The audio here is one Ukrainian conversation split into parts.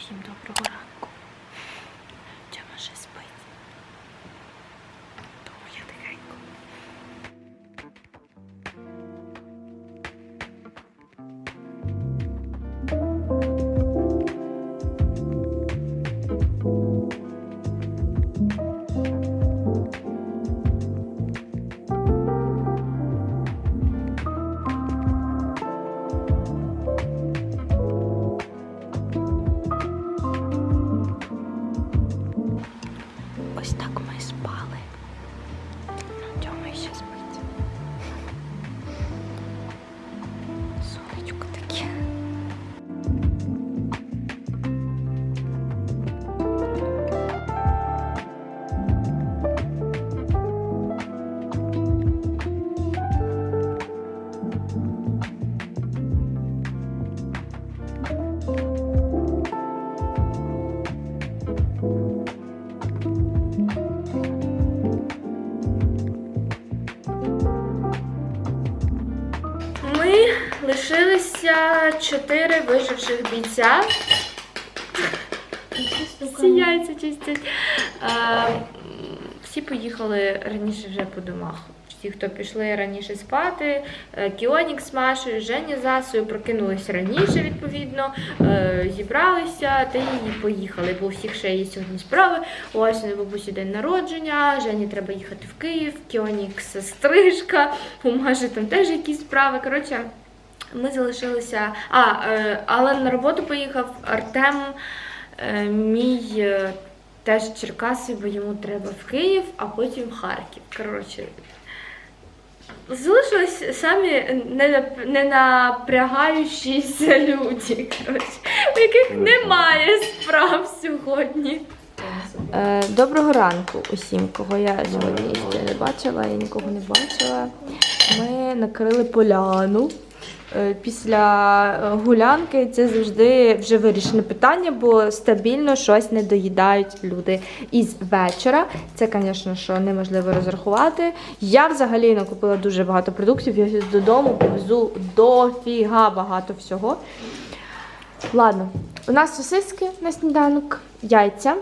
Всім доброго ранку. Тьома ще спить. Чотири виживших бійця. Яйця чистять. Всі поїхали раніше вже по домах. Ті, хто пішли раніше спати, е, Кіонік з Машею, Женя з Асою прокинулися раніше, відповідно, е, зібралися та і поїхали, бо у всіх ще є сьогодні справи. У Асі бабусі день народження, Жені треба їхати в Київ, Кіонік сестрижка, у Маші там теж якісь справи. Коротше, ми залишилися. А, е, Алан на роботу поїхав, Артем, е, мій е, теж Черкаси, бо йому треба в Київ, а потім в Харків. Коротше. Залишились самі не, не напрягаючіся люди, коротше, у яких немає справ сьогодні. Доброго ранку усім, кого я сьогодні ще не бачила, я нікого не бачила. Ми накрили поляну. Е, Після е, гулянки це завжди вже вирішене питання, бо стабільно щось не доїдають люди із вечора. Це, звісно, що неможливо розрахувати. Я взагалі накупила дуже багато продуктів. Я додому повезу дофіга багато всього. Ладно, у нас сосиски на сніданок, яйця,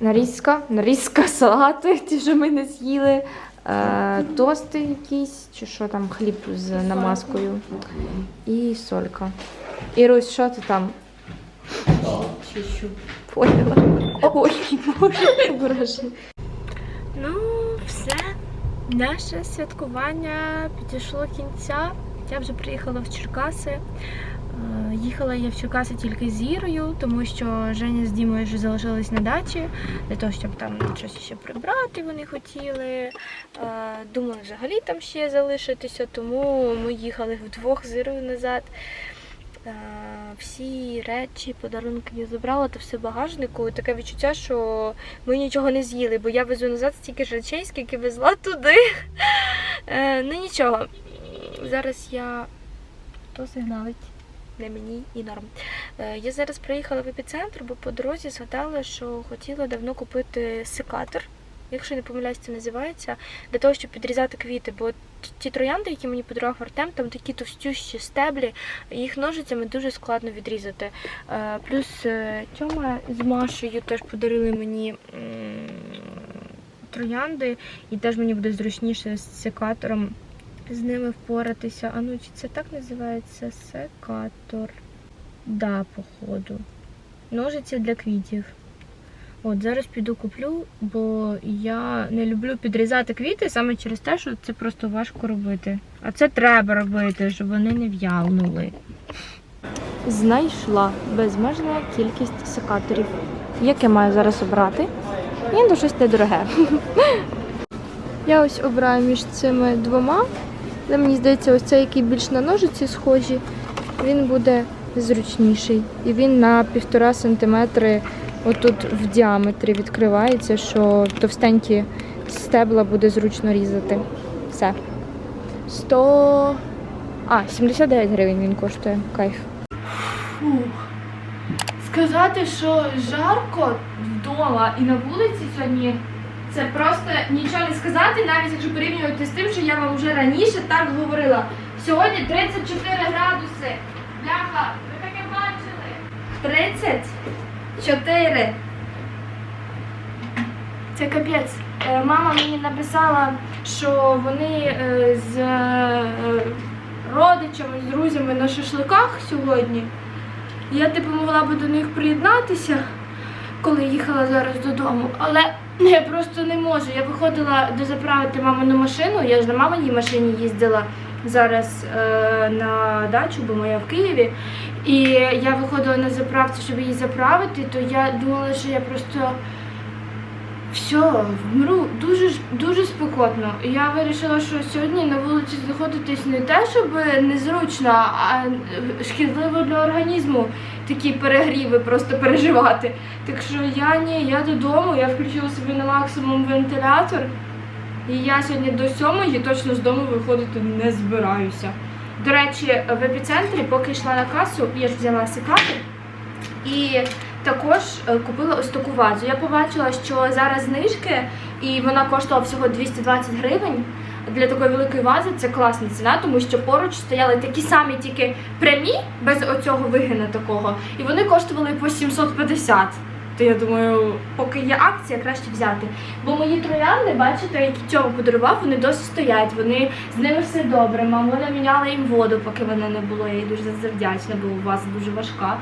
нарізка, нарізка, салати, ті, що ми не з'їли, е, тости якісь, чи що там, хліб з намазкою. І солька. Ірусь, що ти там? Чищу. Поняла. Ой, боже, боже. Ну, все. Наше святкування підійшло кінця. Я вже приїхала в Черкаси. Е, Їхала я в Черкаси тільки з Ірою, тому що Женя з Дімою вже залишились на дачі для того, щоб там щось ще прибрати вони хотіли. Е, Думали взагалі там ще залишитися, тому ми їхали вдвох з Ірою назад. Е, Всі речі, подарунки я забрала, то все багажнику. Таке відчуття, що ми нічого не з'їли, бо я везу назад стільки ж речей, скільки везла туди. Ну нічого. Зараз я хто сигналить? Не мені і норм. Е, Я зараз приїхала в епіцентр, бо по дорозі згадала, що хотіла давно купити секатор. Якщо не помиляюсь, це називається, для того, щоб підрізати квіти. Бо ті троянди, які мені подарував Артем, там такі товстющі стеблі, їх ножицями дуже складно відрізати. Е, Плюс е, Тьома з Машею теж подарили мені троянди, і теж мені буде зручніше з секатором з ними впоратися. А ну чи це так називається секатор? Да, походу. Ножиці для квітів. От зараз піду куплю, бо я не люблю підрізати квіти саме через те, що це просто важко робити. А це треба робити, щоб вони не в'ялнули. Знайшла безмежна кількість секаторів. Яке маю зараз обрати? Ні, то щось недороге. Я ось обираю між цими двома. Але мені здається, ось цей, який більш на ножиці схожі, він буде зручніший. І він на півтора сантиметри отут в діаметрі відкривається, що товстенькі стебла буде зручно різати. Все. 100... А, 79 гривень він коштує. Кайф. Сказати, що жарко вдома і на вулиці сьогодні це просто нічого не сказати, навіть якщо порівнювати з тим, що я вам вже раніше так говорила. Сьогодні 34 градуси. Бляха, ви таке бачили? 30? чотири. Це капець. Е, Мама мені написала, що вони е, з е, родичами, з друзями на шашликах сьогодні. Я типу могла би до них приєднатися, коли їхала зараз додому. Але я просто не можу. Я виходила дозаправити мамину машину. Я ж на маминій машині їздила зараз е, на дачу, бо моя в Києві. І я виходила на заправці, щоб її заправити, то я думала, що я просто все, вмру дуже дуже спекотно. І Я вирішила, що сьогодні на вулиці знаходитись не те, щоб незручно, а е, шкідливо для організму такі перегріви просто переживати. Так що я ні, я додому, я включила собі на максимум вентилятор. І я сьогодні до сьомої точно з дому виходити не збираюся. До речі, в епіцентрі, поки йшла на касу, я ж взяла секатор. І також е, купила ось таку вазу. Я побачила, що зараз знижки, і вона коштувала всього 220 гривень. Для такої великої вази це класна ціна, тому що поруч стояли такі самі, тільки прямі, без оцього вигина такого, і вони коштували по 750. То я думаю, поки є акція, краще взяти. Бо мої троянди, бачите, які цьому подарував, вони досі стоять, вони з ними все добре. Мамуля міняла їм воду, поки вона не було. Я їй дуже за це вдячна, бо ваза дуже важка.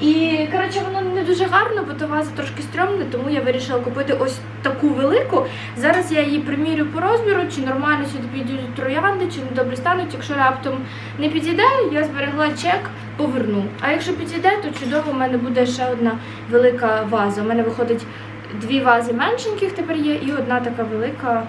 І коротше, воно не дуже гарно, бо та ваза трошки стрьомна, тому я вирішила купити ось таку велику. Зараз я її примірю по розміру, чи нормально сюди підійдуть троянди, чи не добре стануть. Якщо раптом не підійде, я зберегла чек, поверну. А якщо підійде, то чудово, у мене буде ще одна велика ваза. У мене виходить дві вази меншеньких тепер є, і одна така велика.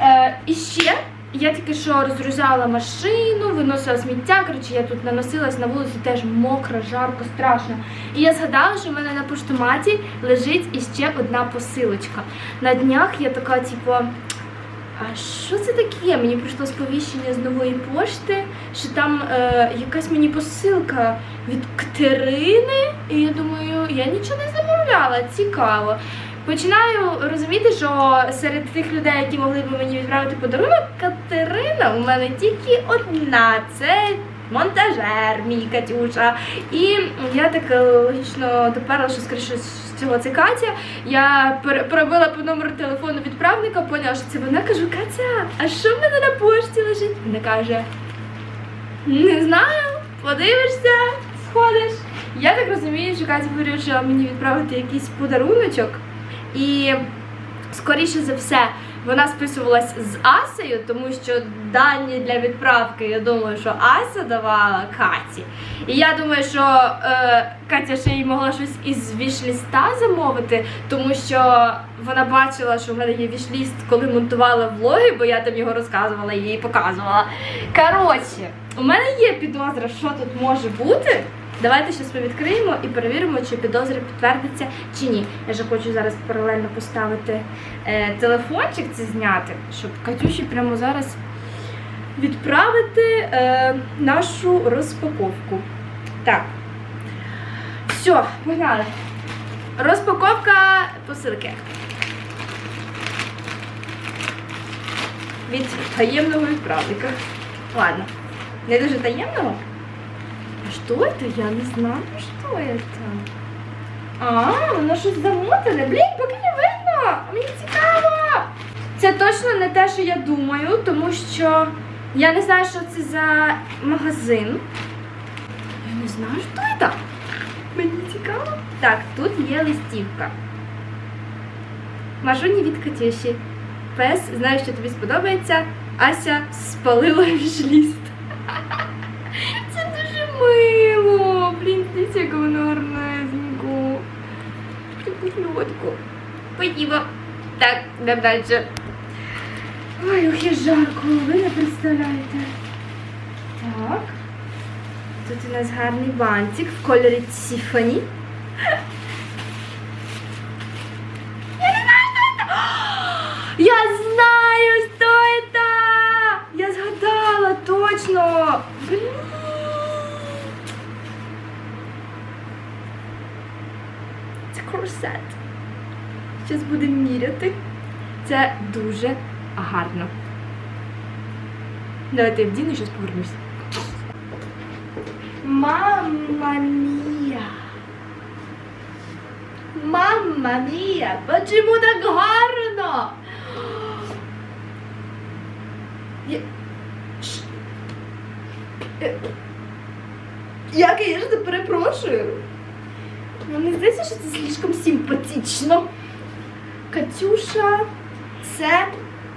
Е, і ще я тільки що розгрузала машину, виносила сміття. Коротше, я тут наносилась на вулиці теж мокро, жарко, страшно. І я згадала, що в мене на поштоматі лежить іще одна посилочка. На днях я така, типу. А що це таке? Мені прийшло сповіщення з нової пошти, що там е, якась мені посилка від Катерини. І я думаю, я нічого не замовляла, цікаво. Починаю розуміти, що серед тих людей, які могли б мені відправити подарунок, Катерина у мене тільки одна. Це монтажер, мій Катюша. І я так е, логічно доперла, що скоріше з цього це Катя. Я пробила по номеру телефону відправника, поняла, що це вона кажу, Катя, а що в мене на пошті лежить? Вона каже, не знаю, подивишся, сходиш. Я так розумію, що Катя вирішила мені відправити якийсь подаруночок. І скоріше за все, вона списувалась з Асею, тому що дані для відправки, я думаю, що Ася давала Каті. І я думаю, що е, Катя ще й могла щось із вішліста замовити, тому що вона бачила, що в мене є вішліст, коли монтувала влоги, бо я там його розказувала і їй показувала. Коротше, у мене є підозра, що тут може бути. Давайте щось відкриємо і перевіримо, чи підозри підтвердиться чи ні. Я же хочу зараз паралельно поставити е, телефончик це зняти, щоб Катюші прямо зараз відправити е, нашу розпаковку. Так. Все, погнали. Розпаковка посилки. Від таємного відправника. Ладно, не дуже таємного. Что это? Я не знаю, что это. А, воно щось замотане. Блін, поки не видно. Мені цікаво. Це точно не те, що я думаю, тому що я не знаю, що це за магазин. Я не знаю, що це. Мені цікаво. Так, тут є листівка. Машуні від Катюші. Пес, знаю, що тобі сподобається. Ася спалила вішліст. Дивіться, як воно гарнезенько. Таку шльотку. Спасибо. Так, йдемо далі. Ой, ох, і жарко, ви не представляєте. Так. Тут у нас гарний бантик в кольорі Тіфані. Я не знаю, що це. Я знаю, що це! Я згадала точно! Блін! Це корсет. Зараз будемо міряти. Це дуже гарно. Давайте я вдіну і зараз повернусь. Мамма мія. Мамма мія, почему так гарно? Я... Е, Я, звісно, перепрошую. Ну, Мені здається, що це слишком симпатично. Катюша, це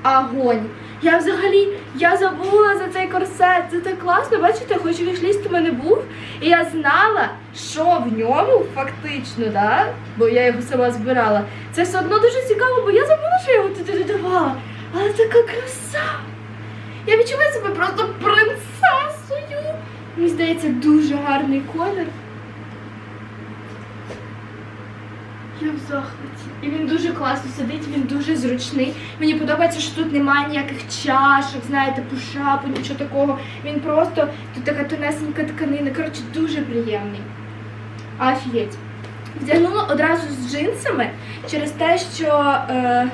огонь. Я взагалі я забула за цей корсет. Це так класно. Бачите, хоч вішліст у мене був, і я знала, що в ньому фактично, да? бо я його сама збирала. Це все одно дуже цікаво, бо я забула, що я його туди додавала. Але така краса. Я відчуваю себе просто принцесою. Мені здається, дуже гарний колір. Я в. І він дуже класно сидить, він дуже зручний. Мені подобається, що тут немає ніяких чашок, знаєте, пушапу, нічого такого. Він просто тут така тонесенька тканина. Коротше, дуже приємний. Офігеть. Вдягнула одразу з джинсами через те, що е,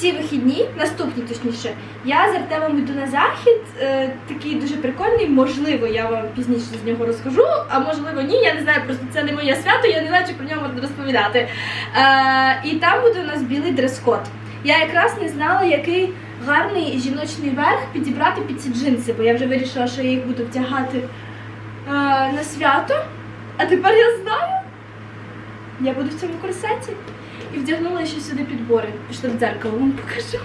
ці вихідні, наступні точніше, я з Артемом йду на захід, е, такий дуже прикольний. Можливо, я вам пізніше з нього розкажу, а можливо, ні. Я не знаю, просто це не моє свято, я не знаю, чи про нього можна розповідати. Е, і там буде у нас білий дрес-код. Я якраз не знала, який гарний жіночний верх підібрати під ці джинси, бо я вже вирішила, що я їх буду вдягати е, на свято. А тепер я знаю. Я буду в цьому корсеті. І вдягнула ще сюди підбори. Пішли в дзеркало, вам покажу.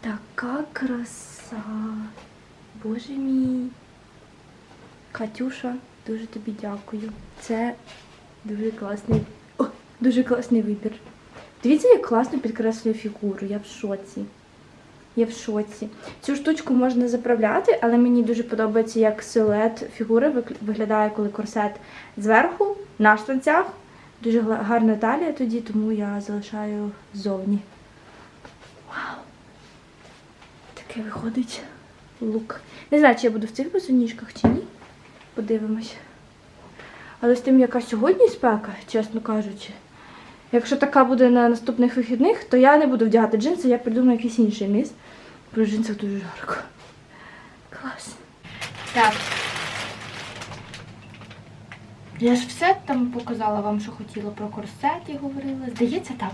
Така краса. Боже мій. Катюша, дуже тобі дякую. Це дуже класний, О, дуже класний вибір. Дивіться, як класно підкреслює фігуру. Я в шоці. Я в шоці. Цю штучку можна заправляти, але мені дуже подобається, як силует фігури виглядає, коли корсет зверху, на штанцях. Дуже гарна талія тоді, тому я залишаю ззовні. Вау! Таке виходить лук. Не знаю, чи я буду в цих босоніжках чи ні. Подивимось. Але з тим, яка сьогодні спека, чесно кажучи, якщо така буде на наступних вихідних, то я не буду вдягати джинси, я придумаю якийсь інший. Бо в джинсах дуже жарко. Клас. Так. Я ж все там показала вам, що хотіла про корсет і говорила. Здається, так.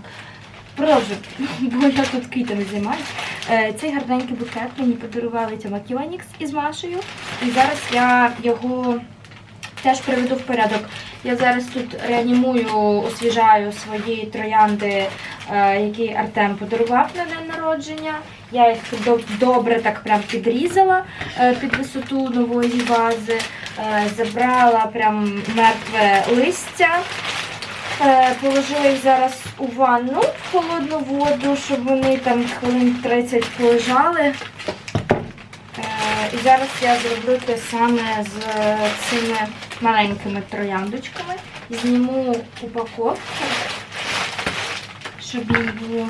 Продовжу, бо я тут квітами займаюся. Е, Цей гарненький букет мені подарували Тьома Кіонікс із Машею. І зараз я його теж приведу в порядок. Я зараз тут реанімую, освіжаю свої троянди, е, які Артем подарував на день народження. Я їх добре так прям підрізала е, під висоту нової вази, е, забрала прям мертве листя. Положила їх зараз у ванну в холодну воду, щоб вони там хвилин 30 полежали. І зараз я зроблю те саме з цими маленькими трояндочками. Зніму упаковку, щоб їй було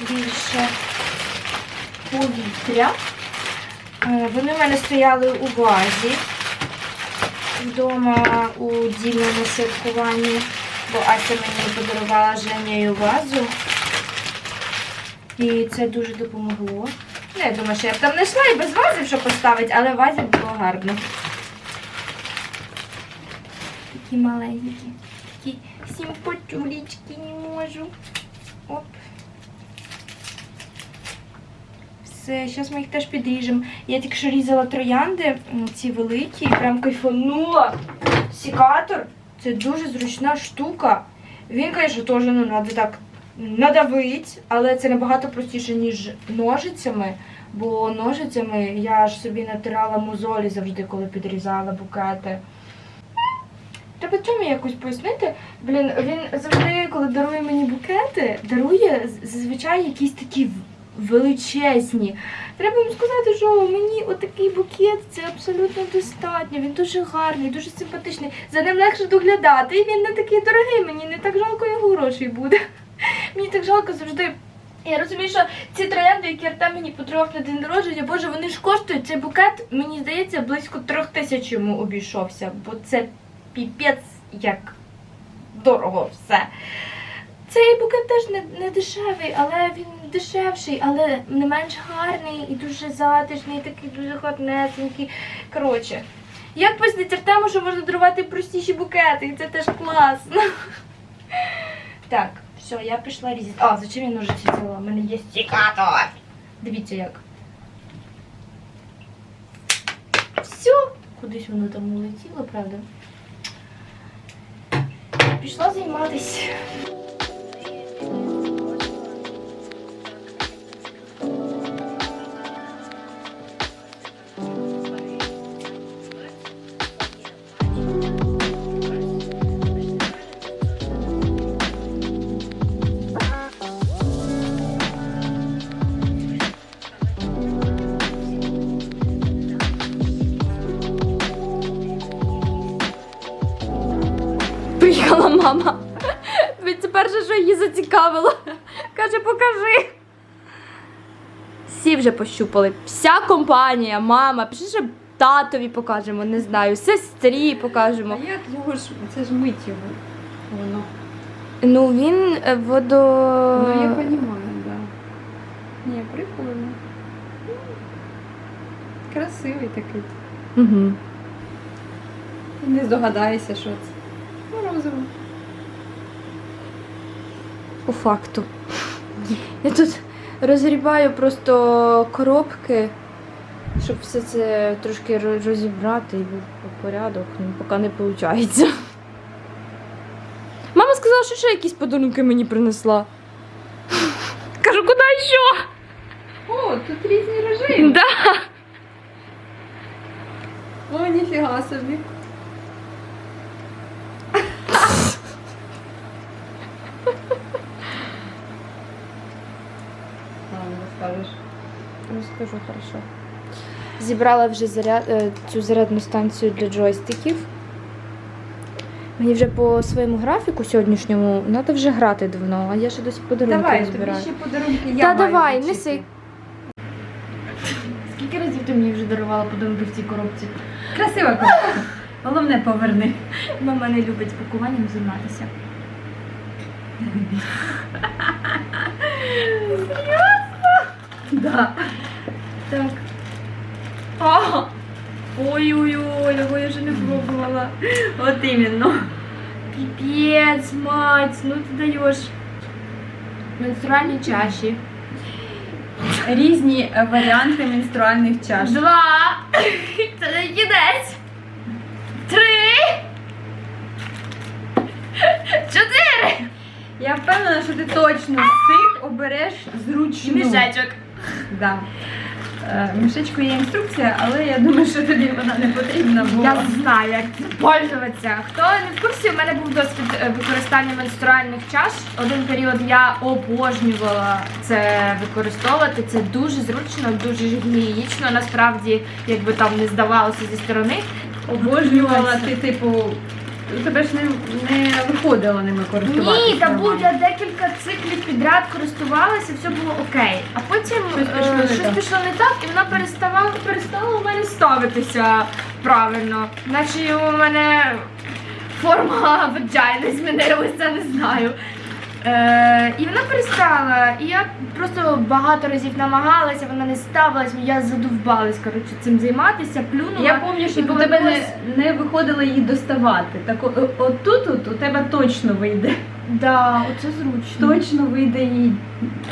більше повітря. Е, Вони в мене стояли у вазі вдома у на святкуванні, бо Ася мені подарувала Женєю вазу. І це дуже допомогло. Ну, я думаю, що я б там не йшла і без вази, що поставити, але вазі було гарно. Такі маленькі, такі симпатюлечки не можу. Оп. Все, зараз ми їх теж підріжемо. Я тільки що різала троянди, ці великі, і прям кайфанула. Сікатор це дуже зручна штука. Він, звісно, теж ну, треба так надавити, але це набагато простіше, ніж ножицями. Бо ножицями я ж собі натирала мозолі завжди, коли підрізала букети. Треба чому якось пояснити. Блін, він завжди, коли дарує мені букети, дарує зазвичай якісь такі величезні. Треба йому сказати, що мені отакий букет це абсолютно достатньо. Він дуже гарний, дуже симпатичний. За ним легше доглядати. І він не такий дорогий. Мені не так жалко його грошей буде. Мені так жалко завжди. Я розумію, що ці троянди, які Артем мені подарував на день народження, боже, вони ж коштують. Цей букет, мені здається, близько трьох тисяч йому обійшовся, бо це піпець як дорого все. Цей букет теж не, не дешевий, але він дешевший, але не менш гарний і дуже затишний, такий дуже гарнесенький. Коротше, Як пояснити Артему, що можна дарувати простіші букети, і це теж класно. Так, все, я пішла різати. А, зачем я ножиці взяла? У мене є стікатор. Дивіться як. Все. Кудись воно там улетіло, правда? Пішла займатися. Зацікавило. Каже, покажи. Всі вже пощупали. Вся компанія, мама, пішли, ще татові покажемо, не знаю, сестрі покажемо. А як його ж це ж мить його воно. Ну він е, водо. Ну я розумію, да. Ні, прикольно. Ну, Красивий такий. Угу. Не здогадаєшся, що це. Морозиво. По факту. Я тут розгрібаю просто коробки, щоб все це трошки розібрати і був порядок, ну, поки не виходить. Мама сказала, що ще якісь подарунки мені принесла. Кажу, куди ще? О, тут різні режими. Да. О, ніфіга собі. Ладно, скажеш. Розкажу хорошо. Зібрала вже заряд, е, цю зарядну станцію для джойстиків. Мені вже по своєму графіку сьогоднішньому треба вже грати давно, а я ще досі подарунки Давай, не тобі ще подарунки я Та маю давай, вручити. неси. Скільки разів ти мені вже дарувала подарунки в цій коробці? Красива коробка. Головне поверни. Мама не любить пакуванням займатися. Да. Так. А! Ой-ой-ой, його я вже не пробувала. От іменно. Пипец, мать, ну ти даєш. Менструальні чаші. Різні е, варіанти менструальних чаш. Два. Це не кінець. Три. Чотири. Я впевнена, що ти точно з цих обереш зручну. Мішечок. Да. Е, Мішечку є інструкція, але я думаю, що тобі вона не потрібна, бо Я знаю, як пользуватися. Хто не в курсі, у мене був досвід е, використання менструальних чаш. Один період я обожнювала це використовувати. Це дуже зручно, дуже гігієнічно. Насправді, якби там не здавалося зі сторони. обожнювала ти, типу, у тебе ж не, не виходило ними користуватися. Ні, там був я декілька циклів підряд користувалася, все було окей. А потім Щось е, пішло не щось так. пішло не так, і вона переставала перестала у мене ставитися правильно. Наче у мене форма ваджайни змінилася, не знаю. Е, і вона перестала. І я просто багато разів намагалася, вона не ставилась, я задовбалась коротше, цим займатися, плюнула. Я пам'ятаю, що у тебе не, не виходило її доставати. Так от тут отут у тебе точно вийде. Да, оце зручно. Точно вийде її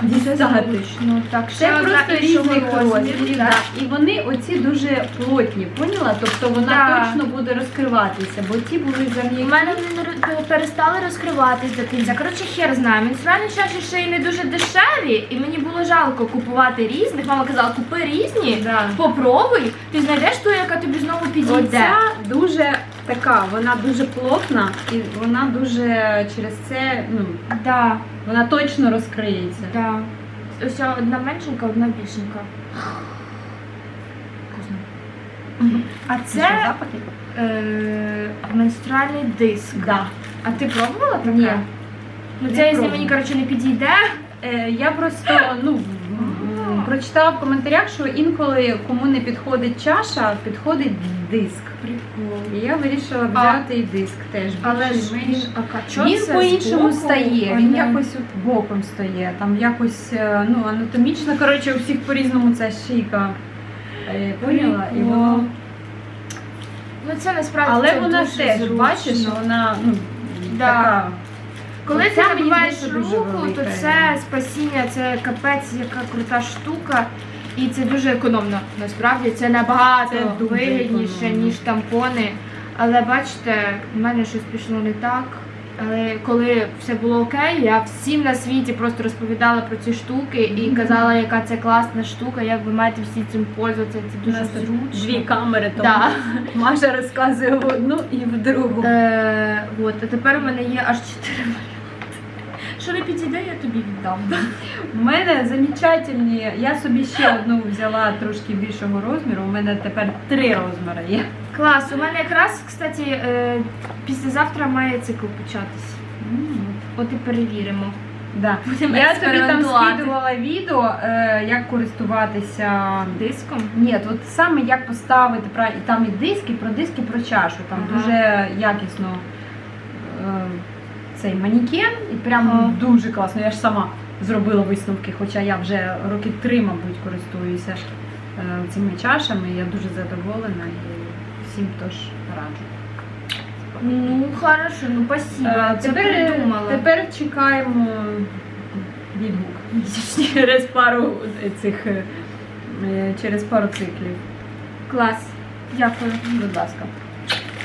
дістати. Ну так, Це просто різних розмірів. да. І вони оці дуже плотні, поняла? Тобто вона Да. точно буде розкриватися, бо ті були У зам'які. мене вони не роз- перестали розкриватись до кінця. Коротше, хер знаю. Менструальні чаші ще й не дуже дешеві, і мені було жалко купувати різних. Мама казала, купи різні, Да. попробуй, ти знайдеш ту, яка тобі знову підійде. Оця дуже така, вона дуже плотна і вона дуже через це, ну, Да, вона точно розкриється. да. Ось одна меншенька, одна більшенька. Вкусно. А Це це запахи? е, менструальний диск. Да. А ти пробувала таке? Ні. Ну Не це якщо пробувала. мені коротше не підійде. Е, я просто ну, прочитала в коментарях, що інколи кому не підходить чаша, підходить диск. Прикол. І я вирішила взяти і диск теж. Але ж він, а чо Він це по-іншому збоку? стає, він якось от боком стає, там якось е, ну, анатомічно, коротше, у всіх по-різному ця шийка. е, Поняла? І воно Ну це насправді Але це вона дуже теж, зручно. бачиш, вона ну, Да. така. Коли Оця, ти набиваєш руку, то це спасіння, це капець, яка крута штука. І це дуже економно. Насправді це набагато Це дуже вигідніше, економно. ніж тампони. Але бачите, в мене щось пішло не так. Але коли все було окей, я всім на світі просто розповідала про ці штуки і казала, яка це класна штука, як ви маєте всі цим пользуватися. Це У дуже нас тут зручно. дві камери, тому Да. Маша розказує в одну і в другу. Е, от, а тепер у мене є аж чотири не підійде, я тобі віддам. У мене замечательні. Я собі ще одну взяла трошки більшого розміру. У мене тепер три розміри є. Клас, у мене якраз, кстати, е, післязавтра має цикл початись. От і перевіримо. Да. Я тобі там скидувала відео, е, як користуватися Диском. Ні, от саме як поставити і там і диски, про диски, про чашу. Там Ага. дуже якісно е, цей манікен, і прям Ага. дуже класно. Я ж сама зробила висновки, хоча я вже роки три, мабуть, користуюся е, цими чашами. Я дуже задоволена і всім тож раджу. Ну, хорошо, ну спасибо. Е, тепер, придумала. тепер чекаємо відгук через пару цих е, е, через пару циклів. Клас. Дякую. Будь ласка.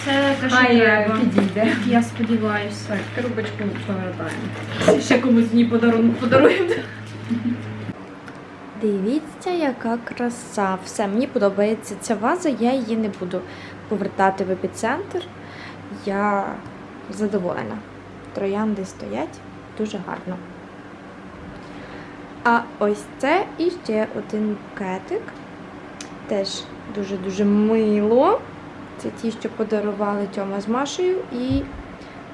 Це е, підійде. Я сподіваюся. Так, трубочку повертаємо. Ще комусь її подарунок подаруємо. Дивіться, яка краса. Все, мені подобається ця ваза, я її не буду повертати в епіцентр. Я задоволена. Троянди стоять дуже гарно. А ось це і ще один букетик. Теж дуже-дуже мило. Це ті, що подарували Тьома з Машею і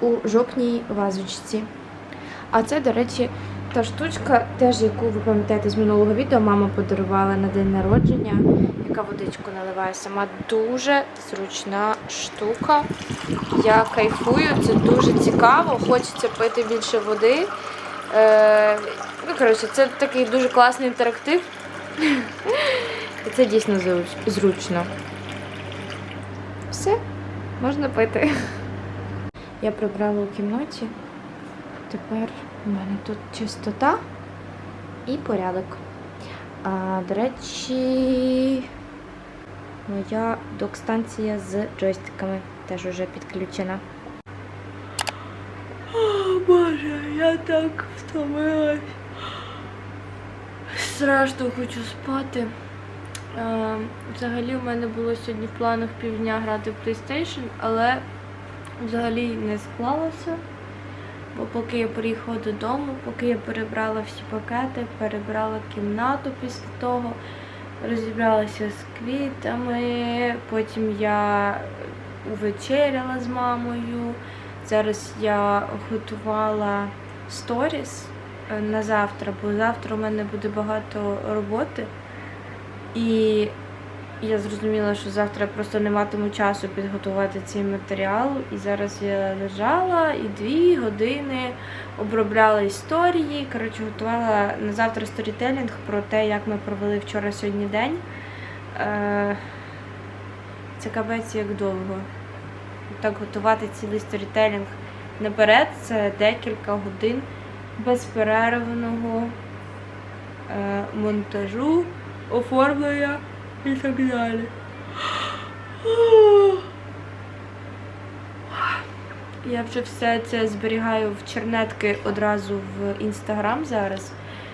у жовтній вазочці. А це, до речі, та штучка, теж яку ви пам'ятаєте з минулого відео, мама подарувала на день народження, яка водичку наливає сама. Дуже зручна штука. Я кайфую, це дуже цікаво, хочеться пити більше води. Е, ну, коротше, це такий дуже класний інтерактив. І це дійсно зручно. Все, можна пити. Я прибрала у кімнаті. Тепер у мене тут чистота і порядок. А, до речі, моя док-станція з джойстиками теж уже підключена. О, Боже, я так втомилась. Страшно хочу спати. Е, взагалі у мене було сьогодні в планах півдня грати в PlayStation, але взагалі не склалося. Бо поки я приїхала додому, поки я перебрала всі пакети, перебрала кімнату після того, розібралася з квітами, потім я увечеряла з мамою. Зараз я готувала сторіс е, на завтра, бо завтра у мене буде багато роботи. І я зрозуміла, що завтра просто не матиму часу підготувати цей матеріал. І зараз я лежала і дві години обробляла історії. Коротше, готувала на завтра сторітелінг про те, як ми провели вчора сьогодні день. Е, Це капець як довго. Так готувати цілий сторітелінг наперед це декілька годин безперервного е, монтажу, оформлення і так далі. Я вже все це зберігаю в чернетки одразу в інстаграм зараз,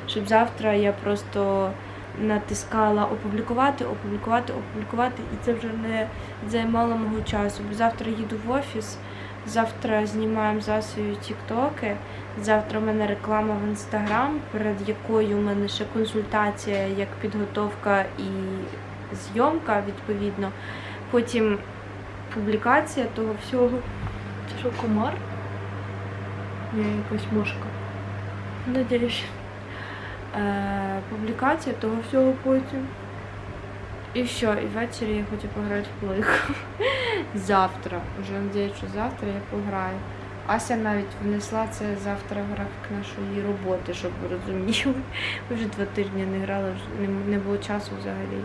щоб завтра я просто натискала опублікувати, опублікувати, опублікувати, і це вже не займало мого часу. Бо завтра їду в офіс, завтра знімаємо за свою тіктоки, завтра в мене реклама в інстаграм, перед якою у мене ще консультація як підготовка і зйомка відповідно. Потім публікація того всього. Це що, комар? Ні, якась мошка. Надіюсь. Е, публікація того всього потім. І що, і ввечері я хочу пограти в плойку. завтра. Вже надіюсь, що завтра я пограю. Ася навіть внесла це завтра графік нашої роботи, щоб ви розуміли. Вже два тижні не не, не було часу взагалі.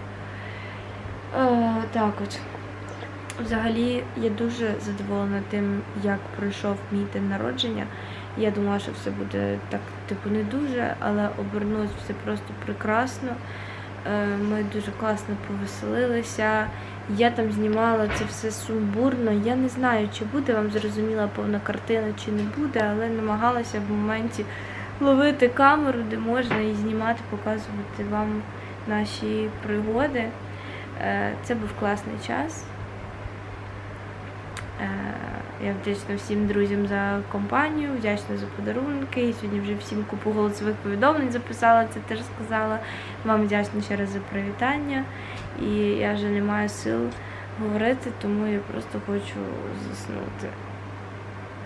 Е, так от. Взагалі, я дуже задоволена тим, як пройшов мій день народження. Я думала, що все буде так, типу, не дуже, але обернулось все просто прекрасно. Е, Ми дуже класно повеселилися. Я там знімала це все сумбурно. Я не знаю, чи буде вам зрозуміла повна картина, чи не буде, але намагалася в моменті ловити камеру, де можна і знімати, показувати вам наші пригоди. Е, Це був класний час. Я вдячна всім друзям за компанію, вдячна за подарунки. І сьогодні вже всім купу голосових повідомлень записала, це теж сказала. Вам вдячна ще раз за привітання. І я вже не маю сил говорити, тому я просто хочу заснути.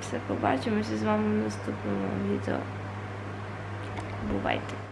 Все, побачимося з вами в наступному відео. Бувайте!